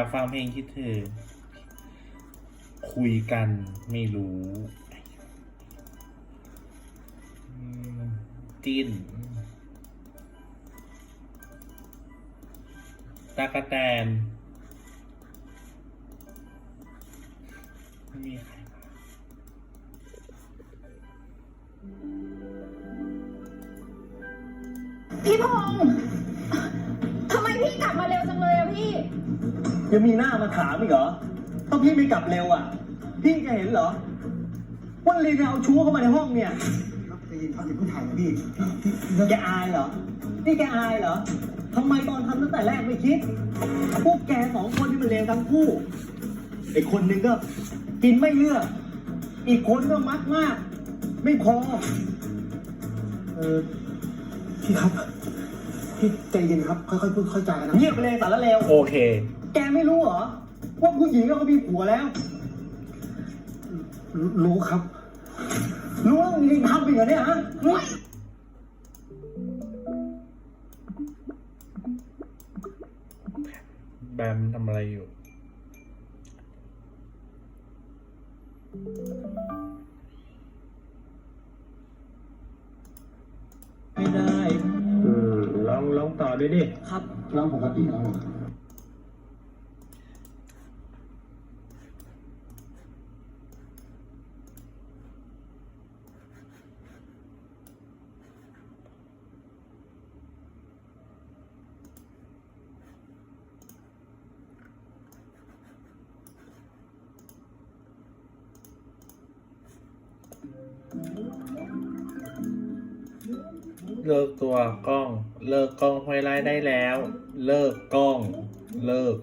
ากฟังเพลงคิดถึงคุยกันไม่รู้จิ้นตากะแตนไม่มีใครมาพี่พงษ์ ยังมีหน้ามาถามอีกเหรอถ้าพี่ไม่กลับเร็วอะ พี่จะเห็นเหรอ ว่าลีนเอาชู้เข้ามาในห้องเนี่ยครับใจเย็นครับอย่าเพิ่งถ่ายนะพี่แกอายเหรอ นี่แกอายเหรอทำไมตอนทำตั้งแต่แรกไม่คิด พวกแกสองคนที่มันเลวทั้งคู่ไอ้คนหนึ่งก็กินไม่เลือก อีกคนก็มักมาก ไม่พอ เออพี่ครับ พี่ใจเย็นครับ ค่อยๆพูดค่อยๆจากันนะเงียบไปเลยสารเลวโอเค แกไม่รู้เหรอ ว่าผู้หญิงก็มีผัวแล้วรู้รู้ครับ รู้แล้วมึงยังทำอีกเหรอเนี่ยฮะแบมทำอะไรอยู่ ไม่ได้ อืมลองลองต่อดูดิ ครับ ร้องปกติร้อ เลิกตัวกล้อง เลิกกล้องห้วยไล่ได้แล้ว เลิกกล้อง เลิก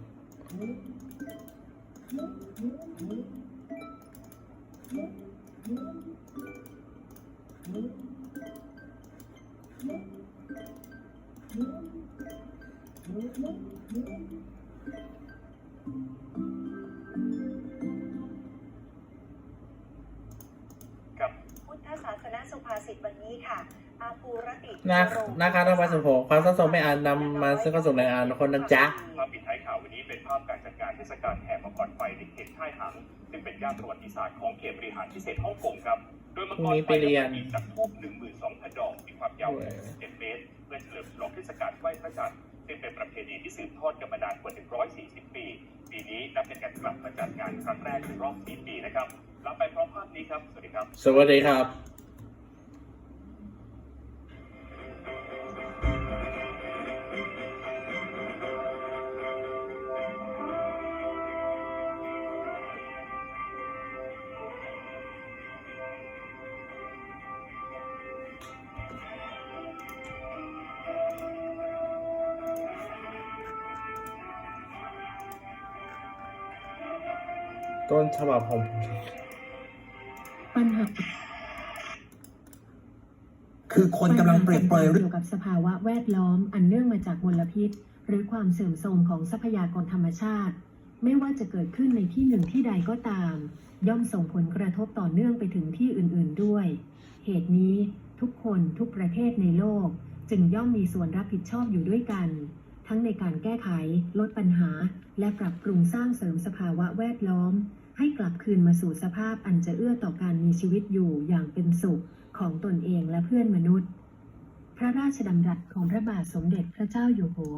พุ สนสุภาษิตวันนี้ค่ะอาภูรตินานาคาต้องมาสมผงความสะสมไม่อ่านนำมาซึ่งก็ส่งแรงอ่านคนนั้นจ๊ะภาพปิดท้ายข่าววันนี้เป็นภาพการจัดการเทศกาลแห่มังกรไฟในเขตค่ายหัง ซึ่งเป็นย่านประวัติศาสตร์ของเขตบริหารพิเศษฮ่องกงครับ โดยมังพรุ่กงรนี้ไฟไปเรียนมีจากทูบ12,000ดอกมีความยาว67เมตรเพื่อเฉลิมฉลองเทศกาลไหว้พระจันทร์ซึ่งเป็นประเพณีที่สืบทอดกันมานานกว่า 140 ปี ปีนี้นับเป็นการกลับมาจัดงานครั้งแรกในรอบ 4 ปีนะครับลาไปพร้อมภาพนี้ครับ สวัสดีครับ สวัสดีครับ ต้นฉบับของผมปัญหาคือคนกำลังเปรียบเปรยเรื่องเกี่ยวกับสภาวะแวดล้อมอันเนื่องมาจากมลพิษ หรือความเสื่อมโทรมของทรัพยากรธรรมชาติ ไม่ว่าจะเกิดขึ้นในที่หนึ่งที่ใดก็ตาม ย่อมส่งผลกระทบต่อเนื่องไปถึงที่อื่น ๆด้วย เหตุนี้ทุกคนทุกประเทศในโลก จึงย่อมมีส่วนรับผิดชอบอยู่ด้วยกัน ทั้งในการแก้ไข ลดปัญหา และปรับปรุงสร้างเสริมสภาวะแวดล้อม ให้กลับคืนมาสู่สภาพอันจะเอื้อต่อการมีชีวิตอยู่อย่างเป็นสุขของตนเองและเพื่อนมนุษย์ พระราชดำรัสของพระบาทสมเด็จพระเจ้าอยู่หัว